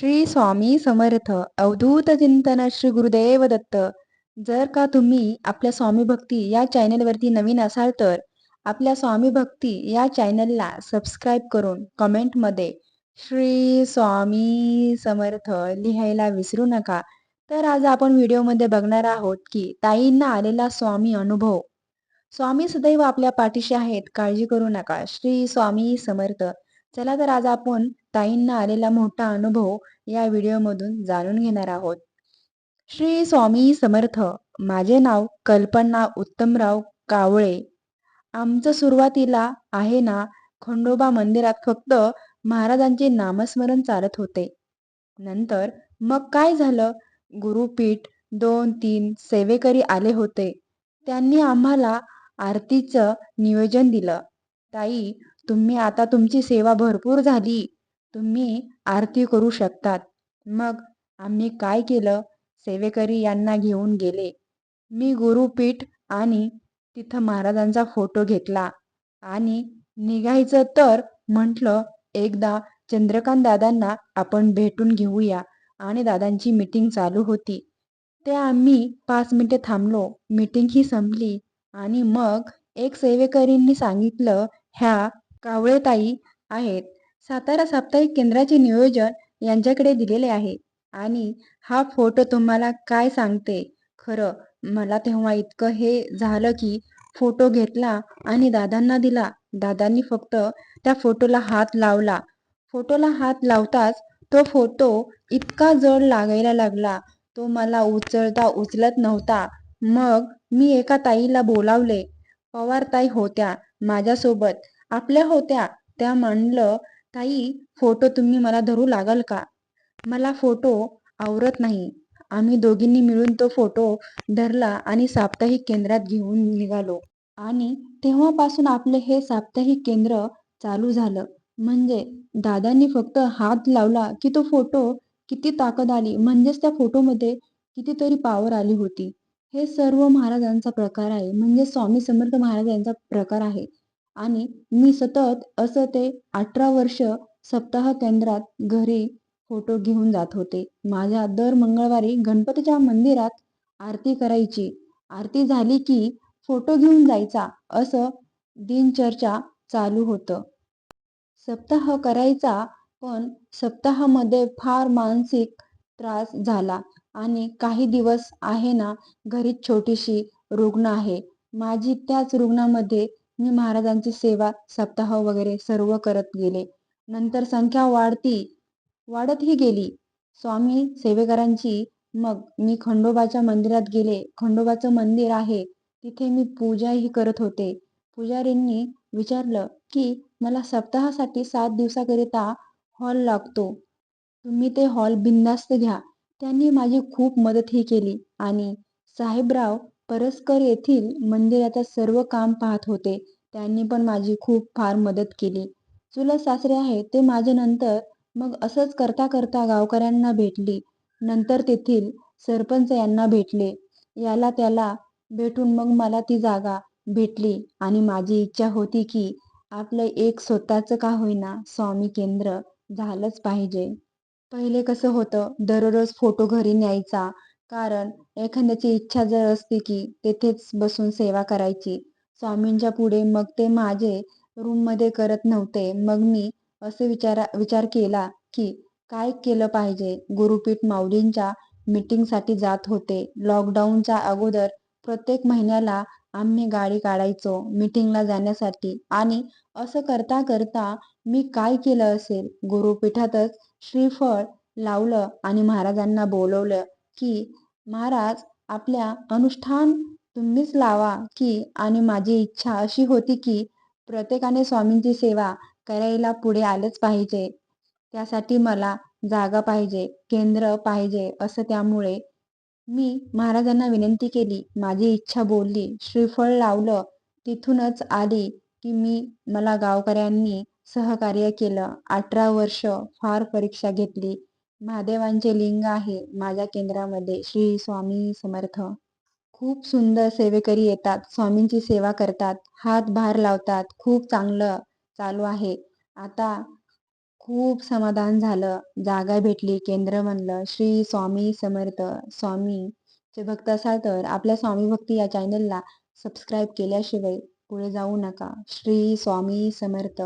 श्री स्वामी समर्थ अवधूत चिंतन श्री गुरुदेव दत्त. जर का तुम्ही आपल्या स्वामी भक्ती या चॅनलवरती नवीन असाल तर आपल्या स्वामी भक्ती या चॅनलला सबस्क्राईब करून कमेंटमध्ये श्री स्वामी समर्थ लिहायला विसरू नका. तर आज आपण व्हिडिओमध्ये बघणार आहोत की ताईंना आलेला स्वामी अनुभव. स्वामी सदैव आपल्या पाठीशी आहेत काळजी करू नका. श्री स्वामी समर्थ चला तर आज आपण ताईंना आलेला मोठा अनुभव या व्हिडिओमधून जाणून घेणार आहोत. श्री स्वामी समर्थ माझे नाव कल्पना उत्तमराव कावळे. आमचं सुरुवातीला आहे ना खंडोबा मंदिरात फक्त महाराजांचे नामस्मरण चालत होते. नंतर मग काय झालं? गुरुपीठ दोन तीन सेवेकरी आले होते. त्यांनी आम्हाला आरतीचं नियोजन दिलं. ताई तुम्ही आता तुमची सेवा भरपूर झाली. तुम्ही आरती करू शकतात. मग आम्ही काय केलं? सेवेकरी यांना घेऊन गेले. मी गुरुपीठ आणि तिथं महाराजांचा फोटो घेतला. आणि निघायचं तर म्हटलं एकदा चंद्रकांत दादांना आपण भेटून घेऊया. आणि दादांची मीटिंग चालू होती. ते आम्ही पाच मिनिटे थांबलो. मीटिंग ही संपली. आणि मग एक सेवेकरींनी सांगितलं ह्या कावळेताई आहेत. सातारा साप्ताहिक केंद्राचे नियोजन यांच्याकडे दिलेले आहे. आणि हा फोटो तुम्हाला काय सांगते? खरं मला तेव्हा इतकं हे झालं की फोटो घेतला आणि दादांना दिला. दादांनी फक्त त्या फोटोला हात लावला. फोटोला हात लावताच तो फोटो इतका जड लागायला लागला. तो मला उचलता उचलत नव्हता. मग मी एका ताईला बोलावले पवार ताई होत्या माझ्यासोबत. आपल्या होत्या त्या म्हणलं ताई फोटो तुम्ही मला धरू लागाल का? मला फोटो आवरत नाही. आम्ही दोघींनी मिळून तो फोटो धरला आणि साप्ताहिक केंद्रात घेऊन निघालो. आणि तेव्हापासून आपलं हे साप्ताहिक केंद्र चालू झालं. म्हणजे दादांनी फक्त हात लावला की तो फोटो किती ताकद आली म्हणजेच त्या फोटोमध्ये कितीतरी पावर आली होती. हे सर्व महाराजांचा प्रकार आहे. म्हणजे स्वामी समर्थ महाराज यांचा प्रकार आहे. आणि मी सतत असं ते अठरा वर्ष सप्ताह केंद्रात घरी फोटो घेऊन जात होते. माझ्या दर मंगळवारी गणपतीच्या मंदिरात आरती करायची. आरती झाली की फोटो घेऊन जायचा असं दिनचर्चा चालू होतं. सप्ताह करायचा पण सप्ताहामध्ये फार मानसिक त्रास झाला आणि काही दिवस आहे ना घरीच छोटीशी रुग्ण आहे. माझी त्याच रुग्णामध्ये मी महाराजांची सेवा सप्ताह वगैरे सर्व करत गेले. नंतर संख्या वाढती वाढतही गेली. स्वामी सेवेकरांची मग मी खंडोबाच्या मंदिरात गेले. खंडोबाचं मंदिर आहे. तिथे मी पूजाही करत होते. पुजारींनी विचारलं की मला सप्ताहासाठी सात दिवसाकरिता हॉल लागतो. तुम्ही ते हॉल बिंदास्त घ्या. त्यांनी माझी खूप मदतही केली आणि साहेबराव परस्कर येथील मंदिराचं सर्व काम पाहत होते. त्यांनी पण माझी खूप फार मदत केली. चुलत सासरे आहे ते माझ्या नंतर मग असंच करता करता गावकऱ्यांना भेटली. नंतर तेथील सरपंच यांना भेटले. याला त्याला भेटून मग मला ती जागा भेटली आणि माझी इच्छा होती की आपलं एक स्वतःचं का होईना स्वामी केंद्र झालंच पाहिजे. पहिले कसं होतं दररोज फोटो घरी न्यायचा कारण एखाद्याची इच्छा जर असते की तेथेच बसून सेवा करायची. स्वामींच्या पुढे मग ते माझे रूममध्ये करत नव्हते. मग मी असे विचारा विचार केला की काय केलं पाहिजे? गुरुपीठ माऊलींच्या मीटिंगसाठी जात होते. लॉकडाऊनच्या अगोदर प्रत्येक महिन्याला आम्ही गाडी काढायचो मीटिंगला जाण्यासाठी. आणि असं करता करता मी काय केलं असेल? गुरुपीठातच श्रीफळ लावलं आणि महाराजांना बोलवलं की महाराज आपल्या अनुष्ठान तुम्हीच लावा की आणि माझी इच्छा अशी होती की प्रत्येकाने स्वामींची सेवा करायला पुढे आलंच पाहिजे. त्यासाठी मला जागा पाहिजे केंद्र पाहिजे असं त्यामुळे मी महाराजांना विनंती केली. माझी इच्छा बोलली. श्रीफळ लावलं. तिथूनच आली की मी मला गावकऱ्यांनी सहकार्य केलं. अठरा वर्ष फार परीक्षा घेतली. महादेवांचे लिंग आहे. माझ्या केंद्रामध्ये श्री स्वामी समर्थ. खूप सुंदर सेवेकरी येतात. स्वामींची सेवा करतात. हात भार लावतात. खूप चांगलं चालू आहे. आता खूप समाधान झालं. जागा भेटली. केंद्र म्हणलं. श्री स्वामी समर्थ. स्वामीचे भक्त असाल तर आपल्या स्वामी भक्ती या चॅनलला सबस्क्राईब केल्याशिवाय पुढे जाऊ नका. श्री स्वामी समर्थ.